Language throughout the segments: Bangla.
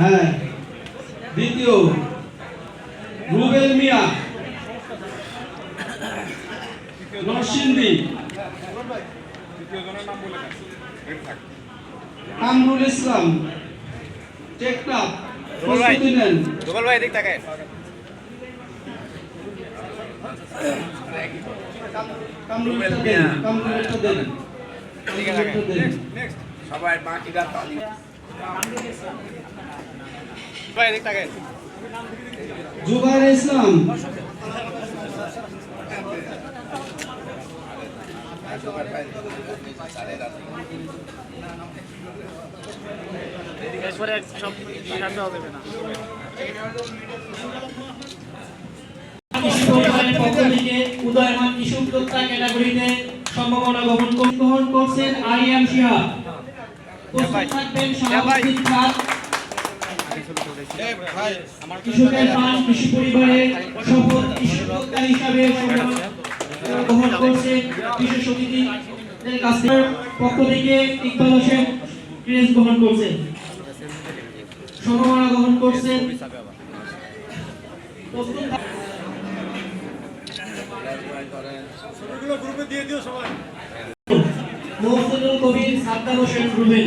হ্যাঁ দ্বিতীয় রুবেল মিয়া নরসিংদী কামরুল ইসলাম টেকনাফ প্রস্তুতি নেন। গোপাল ভাই তাকায়। সবাই বাকিরা তালি জুবাইর ইসলাম। উদয়মান ক্যাটাগরিতে সম্ভাবনা গ্রহণ কর- গ্রহণ করছেন আরিয়াম শিহাব। প্রস্তুত থাকবেন সামাজিক খাত কৃষকের পান কৃষি পরিবারের সফল কৃষি উদ্যোক্তা হিসাবে গ্রহণ করছেন কৃষি সমিতির কাছ পক্ষ থেকে ইকবাল হোসেন ক্রেজ গ্রহণ করছেন সম্ভাবনা গ্রহণ করছেন থাক- কবির সাদ্দাম হোসেন রুবেল।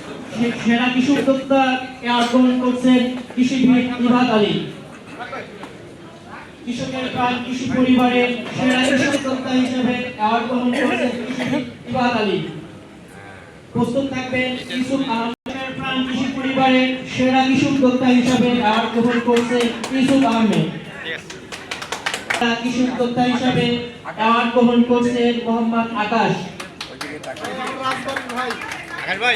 সেরা কৃষি উদ্যোক্তা অ্যাওয়ার্ড গ্রহণ করছেন কৃষিবিদ ইবাদ আলী। কৃষকের প্রাণ কৃষি পরিবারের সেরা কৃষি উদ্যোক্তা হিসেবে অ্যাওয়ার্ড করছেন কৃষিবিদ ইবাদ আলী। প্রস্তুত থাকবেন ইউসুফ আহমেদ কৃষকের প্রাণ কৃষি পরিবারের সেরা কৃষি উদ্যোক্তা হিসেবে অ্যাওয়ার্ড গ্রহণ করছে ইউসুফ আহমেদ। কৃষি উদ্যোক্তা হিসেবে করছেন মোহাম্মদ আকাশ। আকাশ ভাই।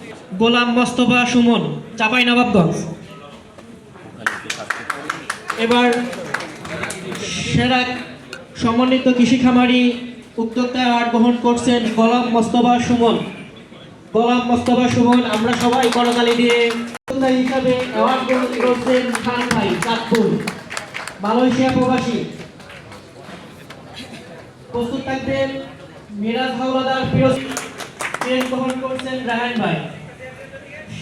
গোলাম মোস্তফা সুমন, চাপাই নবাবগঞ্জ। এবার সেরা সমন্বিত কৃষি খামারি উদ্যোক্তা অ্যাওয়ার্ড গ্রহণ করছেন গোলাম মোস্তফা সুমন। গোলাম মোস্তফা সুমন, আমরা সবাই করতালি দিয়ে হিসাবে অ্যাওয়ার্ড গ্রহণ করছেন খান ভাই, চাঁদপুর, মালয়েশিয়া প্রবাসী। প্রস্তুত থাকবেন মিরাজ হাওলাদার ফিরোজ গ্রহণ করছেন রায়হান ভাই।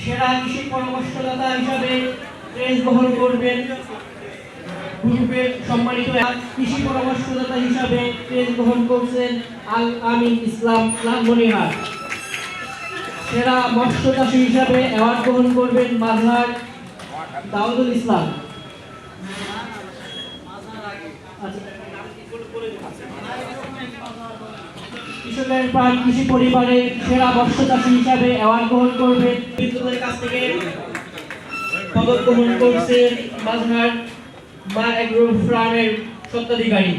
সেরা কৃষি পরামর্শদাতা হিসাবে ট্রেন গ্রহণ করবেন। গ্রুপের সম্মানিত কৃষি পরামর্শদাতা হিসাবে ট্রেন গ্রহণ করছেন আল আমিন ইসলাম লালমনিহাট সেরা মৎস্য চাষী হিসাবে অ্যাওয়ার্ড গ্রহণ করবেন মাঝহার দাউদুল ইসলাম। আচ্ছা। কৃষকের প্রাণ কৃষি পরিবারের সেরা মৎস্য চাষী হিসাবে অ্যাওয়ার্ড গ্রহণ করবে। বিদ্যুতের কাছ থেকে পদক গ্রহণ করছে মাঝনার মা এগ্রো ফার্মের সত্ত্বাধিকারী